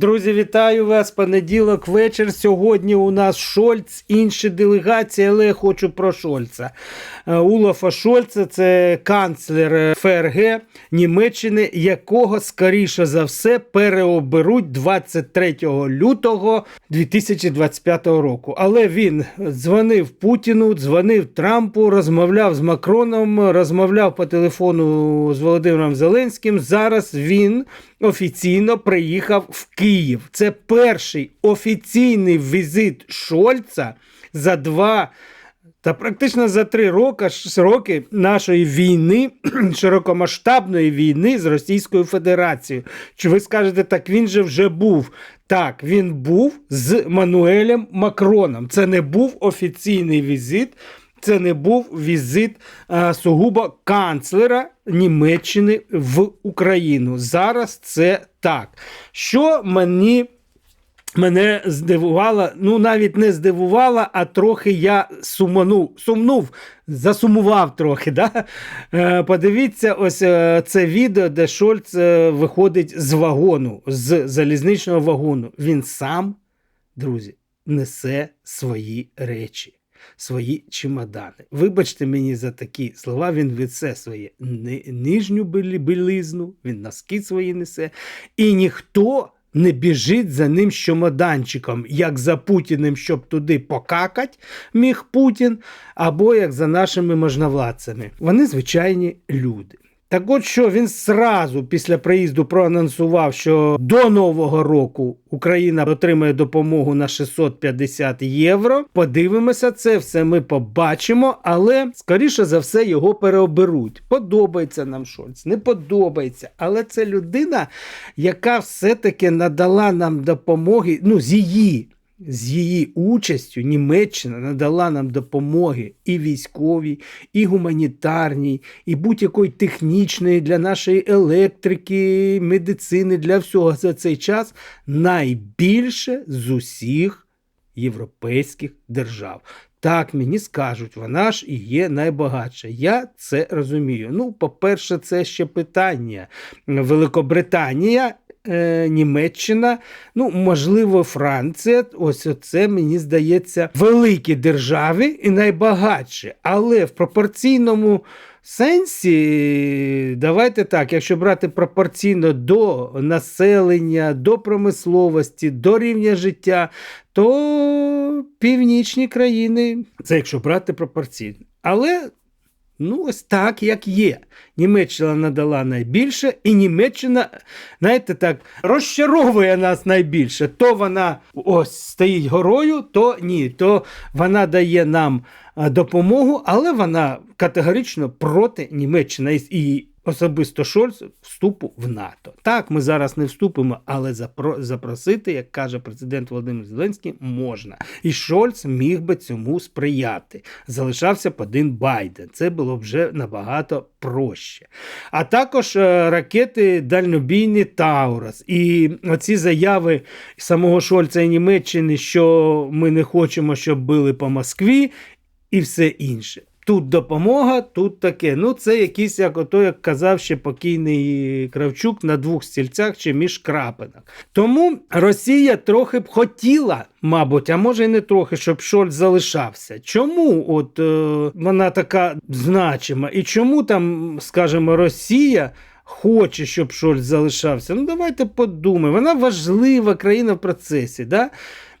Друзі, вітаю вас. Понеділок вечір. Сьогодні у нас Шольц, інші делегації, але я хочу про Шольца. Е, Улафа Шольца це канцлер ФРГ Німеччини, якого скоріше за все переоберуть 23 лютого 2025 року. Але він дзвонив Путіну, дзвонив Трампу, розмовляв з Макроном, розмовляв по телефону з Володимиром Зеленським. Зараз він офіційно приїхав в Київ. Це перший офіційний візит Шольца за два. Та практично за три роки, роки нашої війни, широкомасштабної війни з Російською Федерацією. Чи ви скажете, так він же вже був? Так, він був з Мануелем Макроном. Це не був офіційний візит, це не був візит а, сугубо канцлера Німеччини в Україну. Зараз це так. Що мені. Мене здивувало, ну навіть не здивувало, а трохи я суманув, сумнув, засумував трохи. Да? Е, подивіться, ось е, це відео, де Шольц е, виходить з вагону, з залізничного вагону. Він сам, друзі, несе свої речі, свої чемодани. Вибачте мені за такі слова, він несе своє ни- нижню білизну, він носки свої несе, і ніхто не біжить за ним з чемоданчиком, як за Путіним, щоб туди покакать міг Путін, або як за нашими можновладцями. Вони звичайні люди. Так от що він сразу після приїзду проанонсував, що до Нового року Україна отримає допомогу на 650 євро. Подивимося, це все ми побачимо, але скоріше за все його переоберуть. Подобається нам Шольц, не подобається. Але це людина, яка все-таки надала нам допомоги, ну, з її. З її участю Німеччина надала нам допомоги і військовій, і гуманітарній, і будь-якої технічної для нашої електрики, медицини, для всього за цей час найбільше з усіх європейських держав. Так, мені скажуть, вона ж і є найбагатша. Я це розумію. Ну, по-перше, це ще питання. Великобританія е, Німеччина, ну, можливо, Франція. Ось це, мені здається, великі держави і найбагатші. Але в пропорційному сенсі, давайте так, якщо брати пропорційно до населення, до промисловості, до рівня життя, то північні країни, це якщо брати пропорційно. Але Ну, ось так, як є. Німеччина надала найбільше, і Німеччина, знаєте, так, розчаровує нас найбільше. То вона ось стоїть горою, то ні. То вона дає нам допомогу, але вона категорично проти Німеччини і- особисто Шольц вступу в НАТО. Так, ми зараз не вступимо, але запро- запросити, як каже президент Володимир Зеленський, можна. І Шольц міг би цьому сприяти. Залишався б один Байден. Це було вже набагато проще. А також е, ракети дальнобійні Таурас. І оці заяви самого Шольца і Німеччини, що ми не хочемо, щоб били по Москві, і все інше. Тут допомога, тут таке. Ну, це якийсь, як ото, як казав ще покійний Кравчук, на двох стільцях чи між крапинок. Тому Росія трохи б хотіла, мабуть, а може і не трохи, щоб Шольц залишався. Чому от е, вона така значима? І чому там, скажімо, Росія. Хоче, щоб Шольц залишався. Ну, давайте подумаємо. Вона важлива країна в процесі. Да?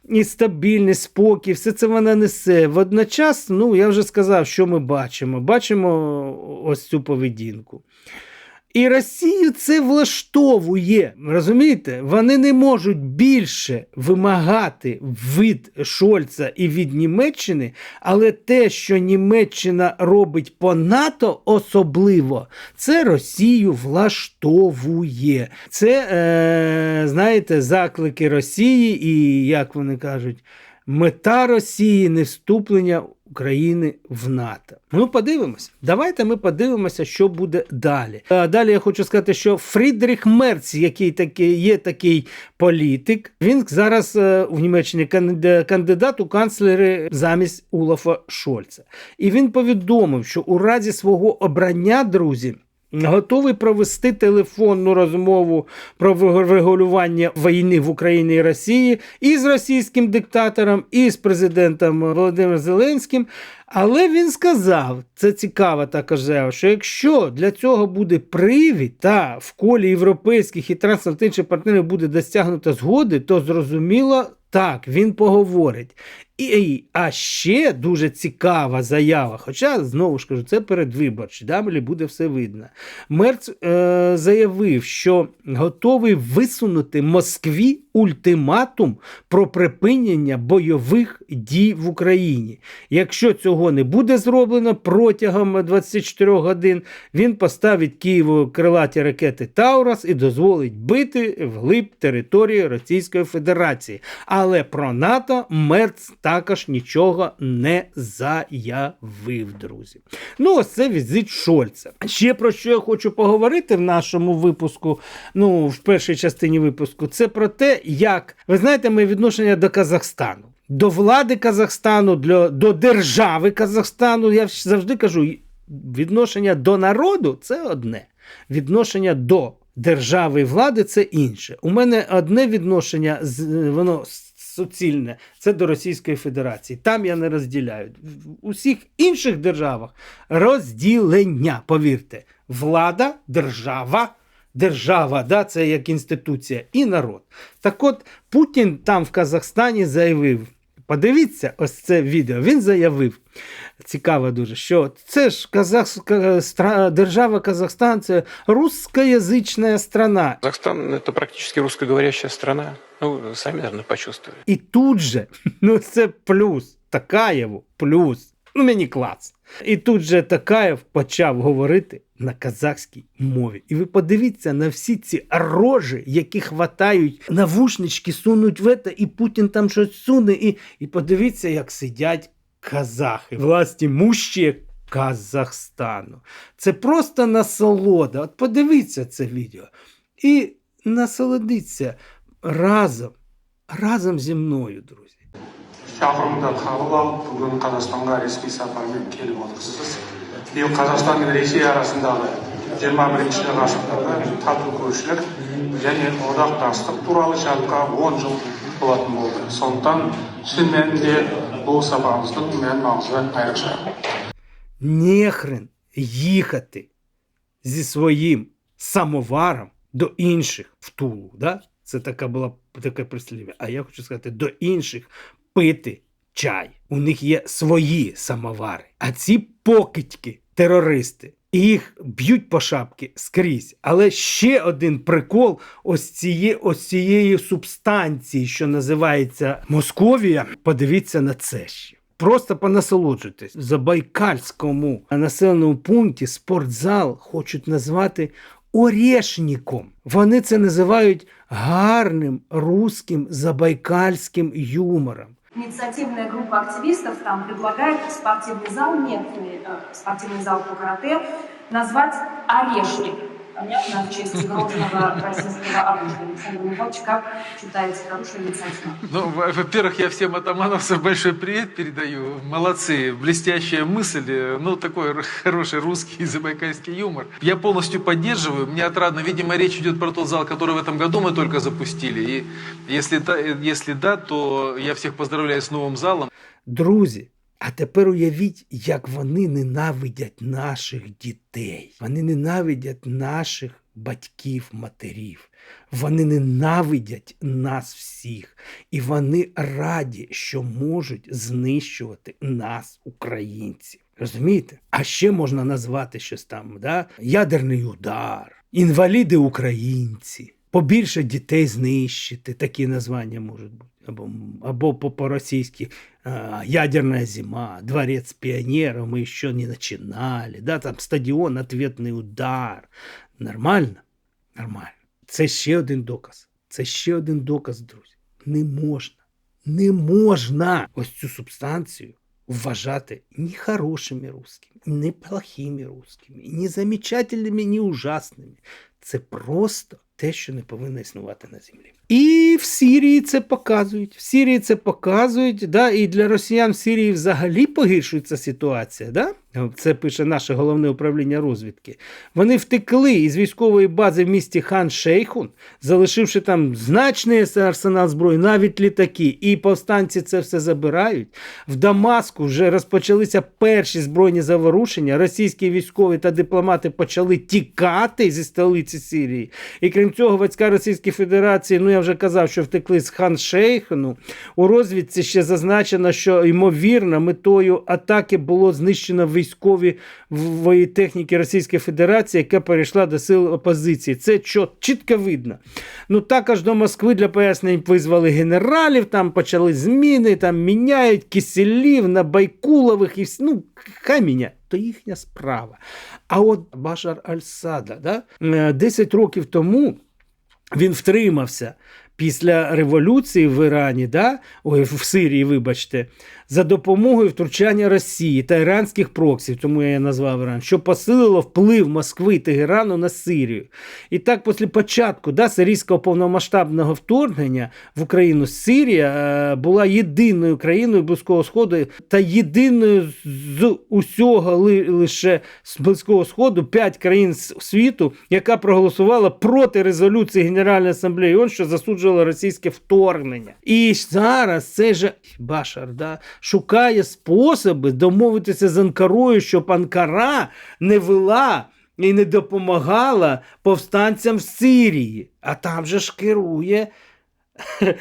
І стабільність, спокій, все це вона несе. Водночас, ну я вже сказав, що ми бачимо. Бачимо ось цю поведінку. І Росію це влаштовує. Розумієте? Вони не можуть більше вимагати від Шольца і від Німеччини, але те, що Німеччина робить по НАТО особливо, це Росію влаштовує. Це, е, знаєте, заклики Росії, і як вони кажуть, мета Росії не вступлення України в НАТО. Ну, подивимось. Давайте ми подивимося, що буде далі. А далі я хочу сказати, що Фрідріх Мерц, який такий, є такий політик, він зараз е, в Німеччині кандид- кандидат у канцлери замість Улафа Шольца. І він повідомив, що у разі свого обрання, друзі. Готовий провести телефонну розмову про врегулювання війни в Україні і Росії і з російським диктатором, і з президентом Володимиром Зеленським. Але він сказав, це цікаво також, що якщо для цього буде привід, та в колі європейських і трансатлантичних партнерів буде досягнуто згоди, то зрозуміло. Так, він поговорить. І, А ще дуже цікава заява. Хоча, знову ж кажу, це передвиборчі, далі буде все видно. Мерц е, заявив, що готовий висунути Москві ультиматум про припинення бойових дій в Україні. Якщо цього не буде зроблено протягом 24 годин, він поставить Києву крилаті ракети Таурас і дозволить бити вглиб території Російської Федерації. Але про НАТО Мерц також нічого не заявив, друзі. Ну, ось це візит Шольца. Ще про що я хочу поговорити в нашому випуску, ну, в першій частині випуску, це про те, як ви знаєте, моє відношення до Казахстану. До влади Казахстану, до, до держави Казахстану. Я завжди кажу, відношення до народу це одне. Відношення до держави і влади це інше. У мене одне відношення, воно суцільне, це до Російської Федерації. Там я не розділяю. В усіх інших державах розділення, повірте, влада, держава. Держава, да, це як інституція, і народ. Так от Путін там в Казахстані заявив. Подивіться ось це відео. Він заявив, цікаво дуже, що це ж Казахська держава Казахстан, це русскоязична страна. Казахстан це практично русскоговоряща страна. Ну, самі, наверное, почувствовали. І тут же, ну це плюс, Такаєву, плюс. Ну, мені клас. І тут же Такаєв почав говорити на казахській мові. І ви подивіться на всі ці рожі, які хватають навушнички, сунуть в це, і Путін там щось суне. І і подивіться, як сидять казахи, власні мущі Казахстану. Це просто насолода. От подивіться це відео. І насолодіться разом, разом зі мною, друзі. шақырымды қабыл алып бүгін қазақстанға ресми сапармен келіп отырсыз биыл қазақстан мен ресей арасындағы жиырма бірінші ғасырдағы тату көршілік және одақтастық туралы шартқа он жыл болатын болды сондықтан шын мәнінде бұл сапарымыздың мән маңызы айрықша Нехрен їхати зі своїм самоваром до інших в Тулу. Да? Це така була таке прислів'я. А я хочу сказати, до інших пити чай. У них є свої самовари. А ці покидьки, терористи, їх б'ють по шапки скрізь. Але ще один прикол ось цієї, ось цієї субстанції, що називається Московія. Подивіться на це ще. Просто понасолоджуйтесь. В Забайкальському населеному пункті спортзал хочуть назвати Орешником. Вони це називають гарним русським забайкальським юмором. Инициативная группа активистов там предлагает спортивный зал, нет, э, спортивный зал по карате, назвать «Орешник». Понятно, в честь грозного российского оружия. Александр Михайлович, как считаете, хорошая инициатива? Ну, во- во-первых, я всем атамановцам большой привет передаю. Молодцы, блестящая мысль, э, ну, такой хороший русский забайкальский юмор. Я полностью поддерживаю, мне отрадно, видимо, речь идет про тот зал, который в этом году мы только запустили. И если, та- э, если да, то я всех поздравляю с новым залом. Друзі, а тепер уявіть, як вони ненавидять наших дітей. Вони ненавидять наших батьків, матерів. Вони ненавидять нас всіх. І вони раді, що можуть знищувати нас, українців. Розумієте? А ще можна назвати щось там, да? ядерний удар, інваліди українці, побільше дітей знищити. Такі названня можуть бути. Або, або по- по-російськи а, ядерная зима, дворец пионеров, мы еще не начинали, да, там стадіон, ответний удар. Нормально? Нормально. Це ще один доказ. Це ще один доказ, друзі. Не можна, не можна ось цю субстанцію вважати ні хорошими русскими, ні плохими русскими, ні замечательними, ні ужасними. Це просто те, що не повинно існувати на землі. І в Сирії це показують. В Сирії це показують, да, і для росіян в Сирії взагалі погіршується ситуація. Да? Це пише наше головне управління розвідки. Вони втекли із військової бази в місті Хан Шейхун, залишивши там значний арсенал зброї, навіть літаки. І повстанці це все забирають. В Дамаску вже розпочалися перші збройні заворушення. Російські військові та дипломати почали тікати зі столиці Сирії. І крім цього, війська Російської Федерації, ну я вже казав, що втекли з Хан Шейхуну. У розвідці ще зазначено, що ймовірно метою атаки було знищено військові техніки Російської Федерації, яка перейшла до сил опозиції. Це чітко видно. Ну також до Москви для пояснень визвали генералів, там почали зміни, там міняють киселів на Байкулових і. Ну, хай міняють. То їхня справа. А от Башар Аль-Сада, да? е, 10 років тому він втримався після революції в Ірані, да? В Сирії, вибачте, за допомогою втручання Росії та іранських проксів, тому я її назвав Іран, що посилило вплив Москви і Тегерану на Сирію. І так, після початку да, сирійського повномасштабного вторгнення в Україну Сирія е, була єдиною країною Близького Сходу та єдиною з усього ли, лише з Близького Сходу п'ять країн світу, яка проголосувала проти резолюції Генеральної асамблеї ООН, що засуджувала російське вторгнення. І зараз цей же Башар да, шукає способи домовитися з Анкарою, щоб Анкара не вела і не допомагала повстанцям в Сирії. А там же ж керує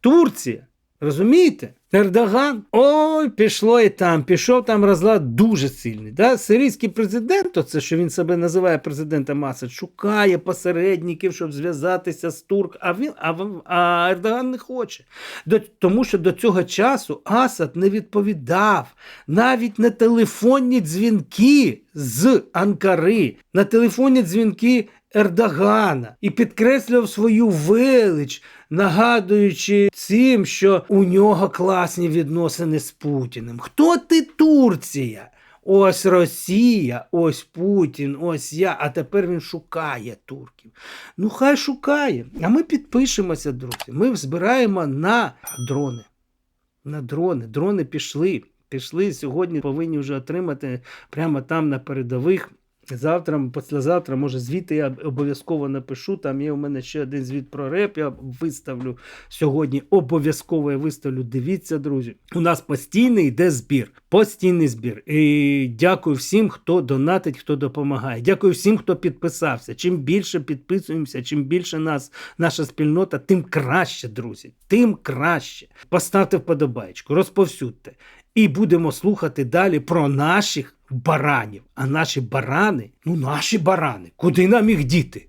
Турція. Розумієте? Ердоган, ой, пішло і там, пішов там розлад дуже сильний. Да? Сирійський президент, оце, що він себе називає президентом Асад, шукає посередників, щоб зв'язатися з турк, а він, а, а Ердоган не хоче. До, тому що до цього часу Асад не відповідав навіть на телефонні дзвінки з Анкари, на телефонні дзвінки Ердогана і підкреслював свою велич, нагадуючи цим, що у нього класні відносини з Путіним. Хто ти Турція? Ось Росія, ось Путін, ось я. А тепер він шукає турків. Ну, хай шукає. А ми підпишемося, друзі. Ми збираємо на дрони. На дрони. Дрони пішли. Пішли сьогодні, повинні вже отримати прямо там на передових. Завтра, післязавтра, може, звіти я обов'язково напишу. Там є у мене ще один звіт про реп. Я виставлю сьогодні. Обов'язково я виставлю. Дивіться, друзі. У нас постійний йде збір. Постійний збір. І дякую всім, хто донатить, хто допомагає. Дякую всім, хто підписався. Чим більше підписуємося, чим більше нас, наша спільнота, тим краще, друзі. Тим краще. Поставте вподобайку, розповсюдьте. І будемо слухати далі про наших баранів. А наші барани, ну наші барани, куди нам їх діти?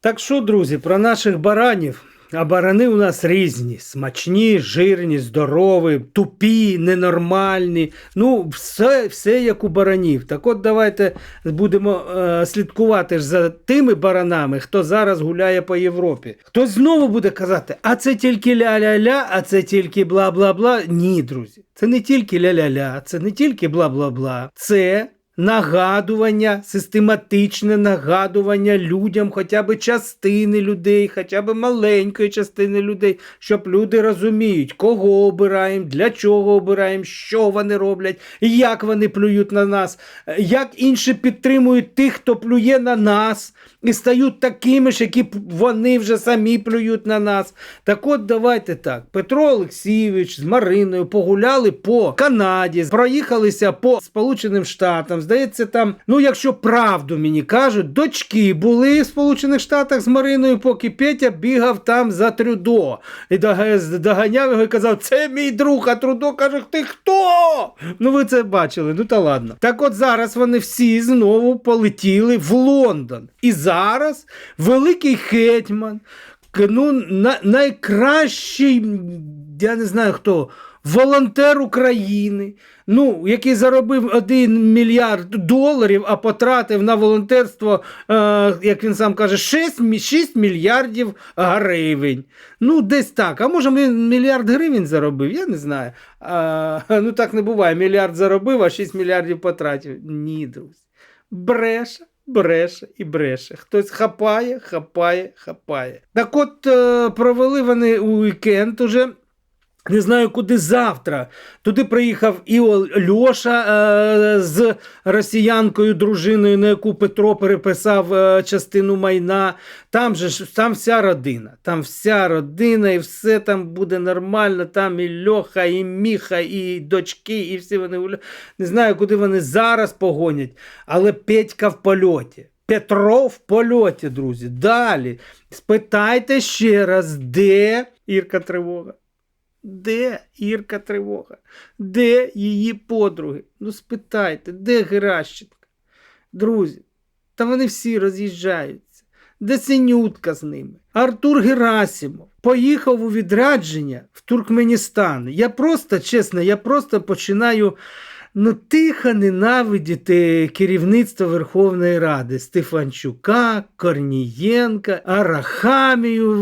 Так що, друзі, про наших баранів. А барани у нас різні: смачні, жирні, здорові, тупі, ненормальні. Ну, все, все як у баранів. Так от давайте будемо е, слідкувати ж за тими баранами, хто зараз гуляє по Європі. Хтось знову буде казати, а це тільки ля-ля-ля, а це тільки бла-бла-бла. Ні, друзі, це не тільки ля-ля-ля, це не тільки бла-бла-бла. Це нагадування, систематичне нагадування людям, хоча б частини людей, хоча б маленької частини людей, щоб люди розуміють, кого обираємо, для чого обираємо, що вони роблять, як вони плюють на нас, як інші підтримують тих, хто плює на нас, і стають такими ж, які вони вже самі плюють на нас. Так от давайте так. Петро Олексійович з Мариною погуляли по Канаді, проїхалися по Сполученим Штатам. Здається, там, ну якщо правду мені кажуть, дочки були в Сполучених Штатах з Мариною, поки Петя бігав там за Трюдо. І дога- доганяв його і казав: це мій друг, а Трудо каже, ти хто? Ну ви це бачили, ну та ладно. Так от зараз вони всі знову полетіли в Лондон. І зараз великий гетьман, ну, на, найкращий, я не знаю хто, волонтер України, ну, який заробив 1 мільярд доларів, а потратив на волонтерство, е, як він сам каже, 6, 6 мільярдів гривень. Ну, десь так. А може він мільярд гривень заробив? Я не знаю. А, ну так не буває. Мільярд заробив, а 6 мільярдів потратив. Ні, друзі. Бреше. Бреше і бреше. Хтось хапає, хапає, хапає. Так от е, провели вони у вікенд уже Не знаю, куди завтра. Туди приїхав і Льоша е, з росіянкою, дружиною, на яку Петро переписав е, частину майна. Там же ж там вся родина. Там вся родина, і все там буде нормально. Там і Льоха, і Міха, і дочки, і всі вони. Не знаю, куди вони зараз погонять, але Петька в польоті. Петро в польоті, друзі. Далі. Спитайте ще раз, де Ірка Тривога? Де Ірка Тривога? Де її подруги? Ну спитайте, де Геращенка? Друзі, та вони всі роз'їжджаються. Де Синютка з ними? Артур Герасимов поїхав у відрядження в Туркменістан. Я просто, чесно, я просто починаю ну, тихо ненавидіти керівництво Верховної Ради Стефанчука, Корнієнка, Арахамію.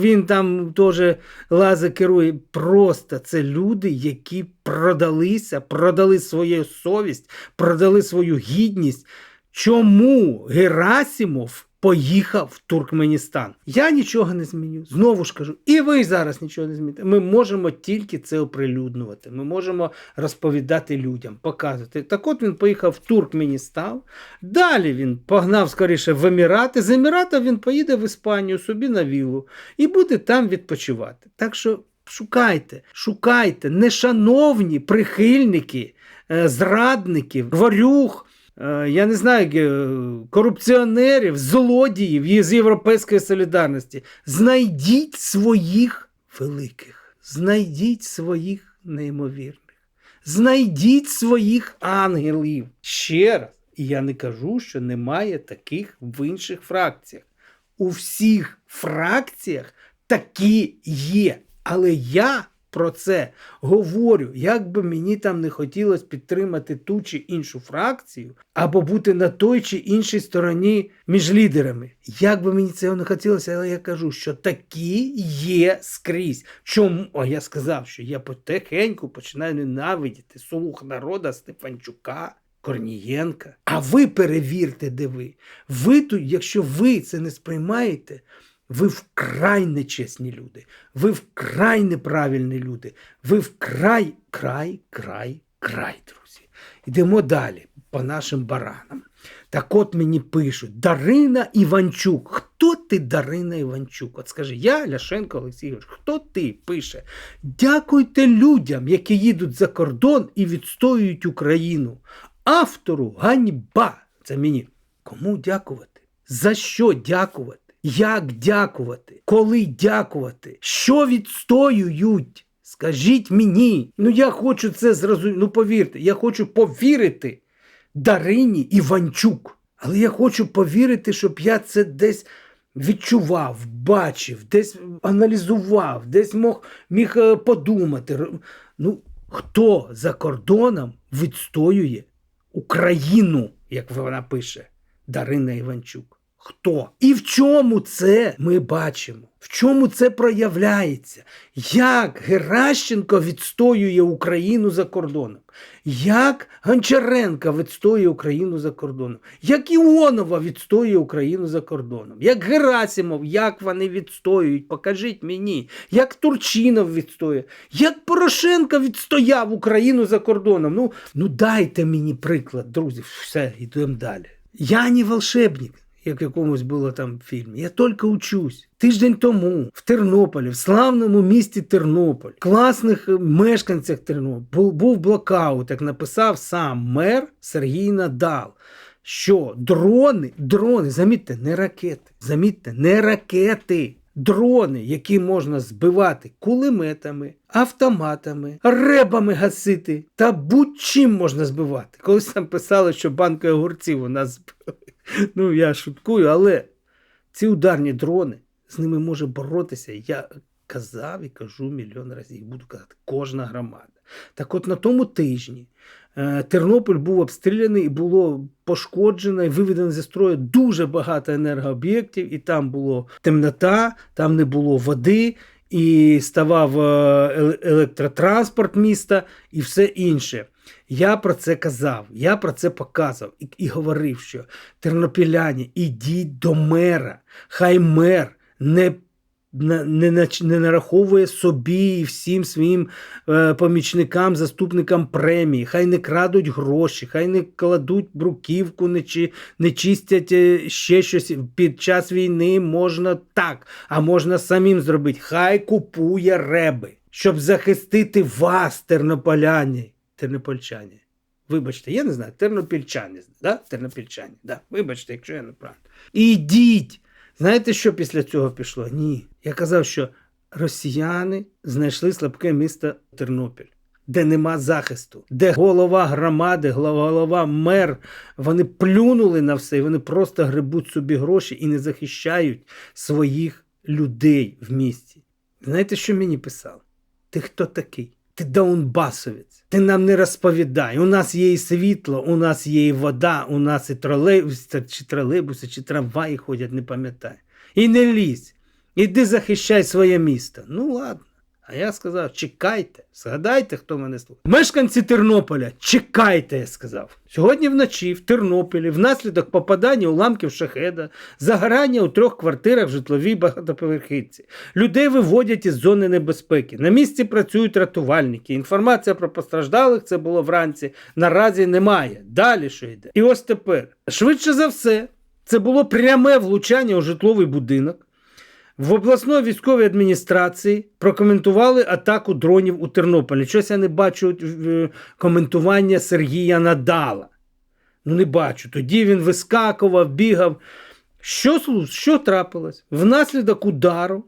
Він там теж лазе керує. Просто це люди, які продалися, продали свою совість, продали свою гідність. Чому Герасимов поїхав в Туркменістан? Я нічого не зміню. Знову ж кажу, і ви зараз нічого не зміните. Ми можемо тільки це оприлюднювати. Ми можемо розповідати людям, показувати. Так от він поїхав в Туркменістан. Далі він погнав скоріше в Емірати. З Еміратів він поїде в Іспанію собі на віллу і буде там відпочивати. Так що шукайте, шукайте, нешановні прихильники, е, зрадників, ворюг. Е, Я не знаю, е, корупціонерів, злодіїв з Європейської солідарності. Знайдіть своїх великих, знайдіть своїх неймовірних, знайдіть своїх ангелів. Ще раз, і я не кажу, що немає таких в інших фракціях. У всіх фракціях такі є. Але я про це говорю, як би мені там не хотілося підтримати ту чи іншу фракцію, або бути на той чи іншій стороні між лідерами. Як би мені цього не хотілося, але я кажу, що такі є скрізь. Чому? А я сказав, що я потихеньку починаю ненавидіти слух народа Стефанчука. Корнієнка. А ви перевірте, де ви. Ви тут, якщо ви це не сприймаєте, ви вкрай нечесні люди, ви вкрай неправильні люди, ви вкрай, край, край, край, друзі. Йдемо далі по нашим баранам. Так от мені пишуть: Дарина Іванчук. Хто ти, Дарина Іванчук? От скажи, я Ляшенко Олексій Ігорович, хто ти пише? Дякуйте людям, які їдуть за кордон і відстоюють Україну. Автору ганьба. Це мені. Кому дякувати? За що дякувати? Як дякувати? Коли дякувати? Що відстоюють? Скажіть мені. Ну я хочу це зрозуміти. Ну повірте, я хочу повірити Дарині Іванчук. Але я хочу повірити, щоб я це десь відчував, бачив, десь аналізував, десь мог, міг е, подумати. Ну, хто за кордоном відстоює Україну, як вона пише, Дарина Іванчук? Хто? І в чому це ми бачимо? В чому це проявляється? Як Геращенко відстоює Україну за кордоном? Як Гончаренко відстоює Україну за кордоном? Як Іонова відстоює Україну за кордоном? Як Герасимов, як вони відстоюють? Покажіть мені. Як Турчинов відстоює? Як Порошенко відстояв Україну за кордоном? Ну, ну дайте мені приклад, друзі. Все, йдемо далі. Я не волшебник як в якомусь було там фільмі. Я тільки учусь. Тиждень тому в Тернополі, в славному місті Тернополь, класних мешканцях Тернополя був, блокаут, як написав сам мер Сергій Надал. Що дрони, дрони, замітьте, не ракети, замітьте, не ракети, дрони, які можна збивати кулеметами, автоматами, ребами гасити та будь-чим можна збивати. Колись там писали, що банкою огурців у нас збили. Ну, я шуткую, але ці ударні дрони, з ними може боротися. Я казав і кажу мільйон разів, буду казати, кожна громада. Так от на тому тижні е, Тернопіль був обстріляний і було пошкоджено і виведено зі строю дуже багато енергооб'єктів, і там була темнота, там не було води, і ставав е, електротранспорт міста і все інше. Я про це казав, я про це показав і, і говорив, що тернопіляні, ідіть до мера, хай мер не на- не, не нараховує собі і всім своїм е, помічникам, заступникам премії. Хай не крадуть гроші, хай не кладуть бруківку, не, чи, не чистять е, ще щось. Під час війни можна так, а можна самим зробити. Хай купує реби, щоб захистити вас, тернополяні. Тернопольчані. Вибачте, я не знаю, тернопільчані, да? тернопільчані, да. Вибачте, якщо я не правильно. Ідіть. Знаєте, що після цього пішло? Ні. Я казав, що росіяни знайшли слабке місто Тернопіль, де нема захисту, де голова громади, голова мер, вони плюнули на все, і вони просто гребуть собі гроші і не захищають своїх людей в місті. Знаєте, що мені писав? Ти хто такий? Ти Донбасовець, Ти нам не розповідай. У нас є і світло, у нас є і вода, у нас і тролейбуси, чи тролейбуси, чи трамваї ходять, не пам'ятаю. І не лізь. Іди захищай своє місто. Ну ладно. А я сказав: чекайте, згадайте, хто мене слухає. Мешканці Тернополя, чекайте, я сказав. Сьогодні вночі в Тернополі внаслідок попадання уламків шахеда, загорання у трьох квартирах в житловій багатоповерхівці. Людей виводять із зони небезпеки. На місці працюють рятувальники. Інформація про постраждалих це було вранці. Наразі немає. Далі що йде? І ось тепер, швидше за все, це було пряме влучання у житловий будинок. В обласної військовій адміністрації прокоментували атаку дронів у Тернополі. Щось я не бачу е, коментування Сергія Надала. Ну, не бачу. Тоді він вискакував, бігав. Що, що трапилось? Внаслідок удару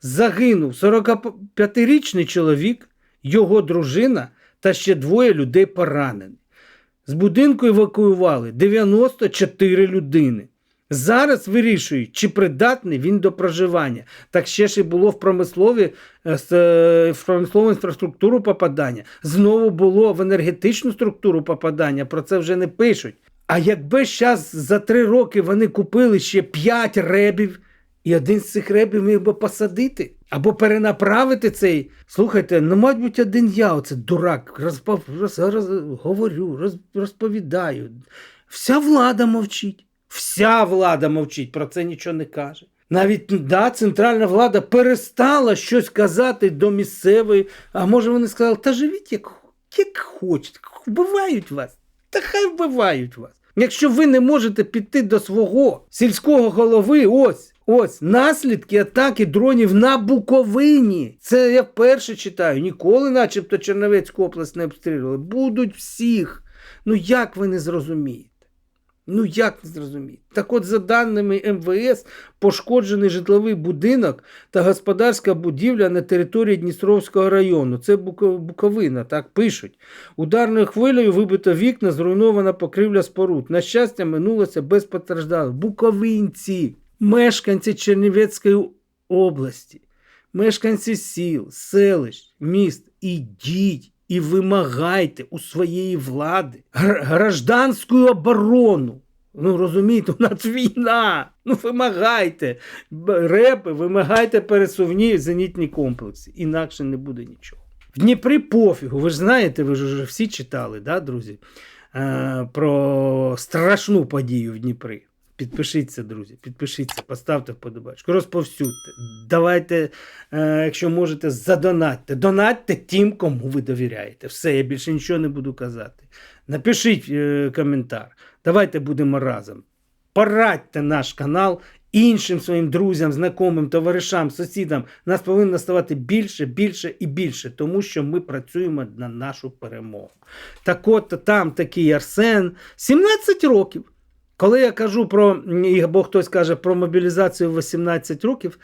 загинув 45-річний чоловік, його дружина та ще двоє людей поранені. З будинку евакуювали 94 людини. Зараз вирішують, чи придатний він до проживання. Так ще ж і було в промислові, е, е, в промислову інфраструктуру попадання. Знову було в енергетичну структуру попадання. Про це вже не пишуть. А якби зараз за три роки вони купили ще 5 ребів, і один з цих ребів міг би посадити або перенаправити цей. Слухайте, ну, мабуть, один я, оце дурак, розпов... роз... роз... говорю, роз... розповідаю. Вся влада мовчить. Вся влада мовчить, про це нічого не каже. Навіть да, центральна влада перестала щось казати до місцевої, а може вони сказали, та живіть як, як хочете, вбивають вас, та хай вбивають вас. Якщо ви не можете піти до свого сільського голови, ось, ось наслідки атаки дронів на Буковині. Це я вперше читаю. Ніколи, начебто, Черновецьку область не обстрілювали. Будуть всіх. Ну як ви не зрозумієте? Ну як не зрозуміти? Так от, за даними МВС, пошкоджений житловий будинок та господарська будівля на території Дністровського району. Це Буковина, так пишуть. Ударною хвилею вибито вікна, зруйнована покрівля споруд. На щастя, минулося без постраждалих. Буковинці, мешканці Чернівецької області, мешканці сіл, селищ, міст, ідіть і вимагайте у своєї влади гражданську оборону. Ну, розумієте, у нас війна. Ну, вимагайте. Репи, вимагайте пересувні зенітні комплекси. Інакше не буде нічого. В Дніпрі пофігу. Ви ж знаєте, ви ж вже всі читали, да, друзі, е, про страшну подію в Дніпрі. Підпишіться, друзі, підпишіться, поставте вподобачку, розповсюдьте. Давайте, е, якщо можете, задонатьте. Донатьте тим, кому ви довіряєте. Все, я більше нічого не буду казати. Напишіть е, коментар. Давайте будемо разом. Порадьте наш канал іншим своїм друзям, знайомим, товаришам, сусідам. Нас повинно ставати більше, більше і більше, тому що ми працюємо на нашу перемогу. Так от там такий Арсен, 17 років. Коли я кажу про, або хтось каже про мобілізацію в 18 років,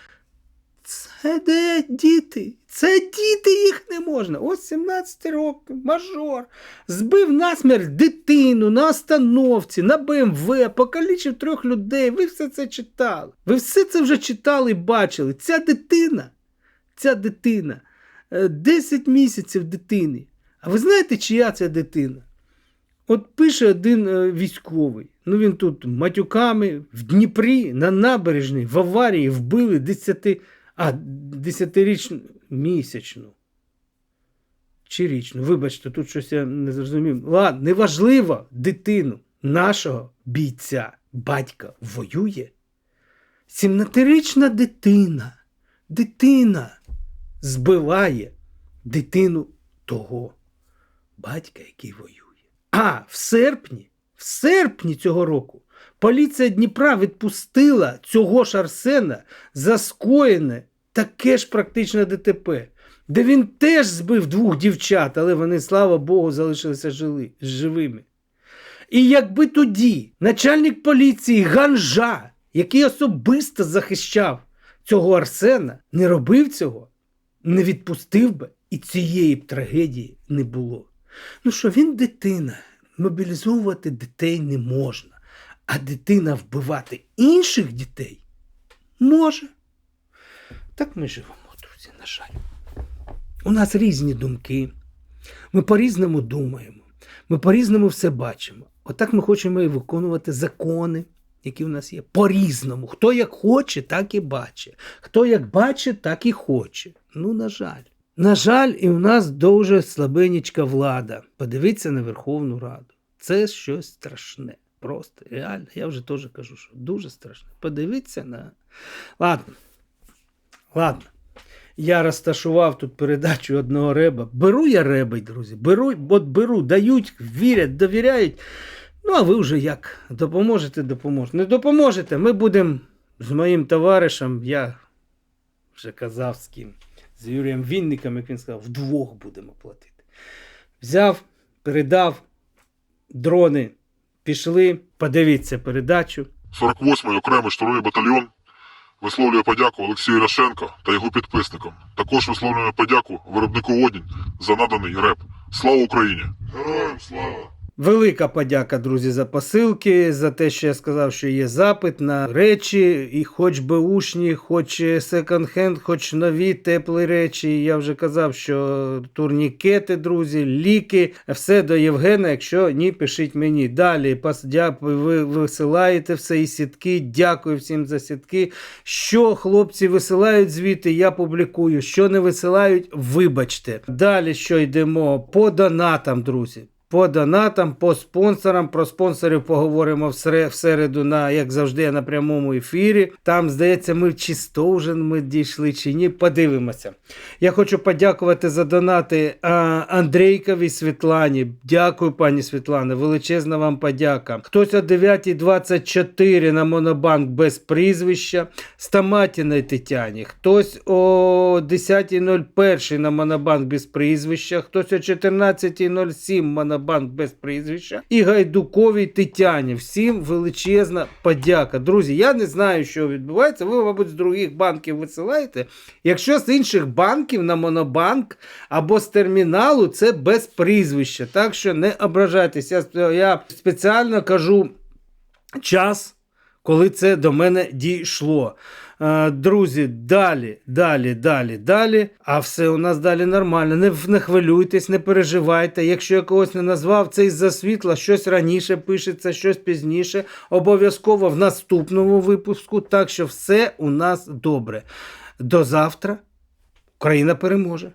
це де діти? Це діти їх не можна. Ось 17 років, мажор. Збив насмерть дитину на остановці, на БМВ, покалічив трьох людей. Ви все це читали. Ви все це вже читали і бачили. Ця дитина, ця дитина, е, 10 місяців дитини. А ви знаєте, чия ця дитина? От пише один е, військовий. Ну він тут матюками в Дніпрі на набережній в аварії вбили 10, а 10-річну місячну. Чи річну? Вибачте, тут щось я не зрозумів. Ладно, неважливо дитину нашого бійця, батька воює. 17-річна дитина Дитина збиває дитину того батька, який воює. А в серпні, в серпні цього року поліція Дніпра відпустила цього ж Арсена за скоєне таке ж практично ДТП, де він теж збив двох дівчат, але вони, слава Богу, залишилися жили, живими. І якби тоді начальник поліції Ганжа, який особисто захищав цього Арсена, не робив цього, не відпустив би, і цієї б трагедії не було. Ну що, він дитина, мобілізовувати дітей не можна, а дитина вбивати інших дітей може. Так ми живемо, друзі, на жаль. У нас різні думки. Ми по-різному думаємо, ми по-різному все бачимо. Отак ми хочемо і виконувати закони, які в нас є. По-різному. Хто як хоче, так і бачить. Хто як бачить, так і хоче. Ну, на жаль. На жаль, і у нас дуже слабенічка влада. Подивіться на Верховну Раду. Це щось страшне. Просто реально. Я вже теж кажу, що дуже страшне. Подивіться на. Ладно. Ладно. Я розташував тут передачу одного реба. Беру я ребей, друзі. Беру, от беру, дають, вірять, довіряють. Ну, а ви вже як? Допоможете, допоможете. Не допоможете. Ми будемо з моїм товаришем, я вже казав з ким, з Юрієм Вінником, як він сказав, вдвох будемо платити. Взяв, передав дрони, пішли, подивіться передачу. 48-й окремий штурмовий батальйон висловлює подяку Олексію Ляшенко та його підписникам. Також висловлює подяку виробнику Одінь за наданий реп. Слава Україні! Героям слава! Велика подяка, друзі, за посилки, за те, що я сказав, що є запит на речі, і хоч беушні, хоч секонд-хенд, хоч нові теплі речі. Я вже казав, що турнікети, друзі, ліки, все до Євгена. Якщо ні, пишіть мені. Далі дякую, ви висилаєте все і сітки. Дякую всім за сітки. Що хлопці висилають звідти, я публікую. Що не висилають, вибачте. Далі що йдемо по донатам, друзі. По донатам, по спонсорам. Про спонсорів поговоримо в середу, на, як завжди, на прямому ефірі. Там, здається, ми чи 100 ми дійшли, чи ні. Подивимося. Я хочу подякувати за донати Андрейкові Світлані. Дякую, пані Світлана. Величезна вам подяка. Хтось о 9.24 на Монобанк без прізвища. Стаматіної Тетяні. Хтось о 10.01 на Монобанк без прізвища. Хтось о 14.07 Монобанк без прізвища. І Гайдуковій Тетяні. Всім величезна подяка. Друзі, я не знаю, що відбувається. Ви, мабуть, з других банків висилаєте. Якщо з інших банків на Монобанк або з терміналу, це без прізвища. Так що не ображайтесь. Я, я спеціально кажу час, коли це до мене дійшло. Е, Друзі, далі, далі, далі, далі. А все у нас далі нормально. Не, не хвилюйтесь, не переживайте. Якщо я когось не назвав, це із-за світла, щось раніше пишеться, щось пізніше. Обов'язково в наступному випуску. Так що все у нас добре. До завтра. Україна переможе.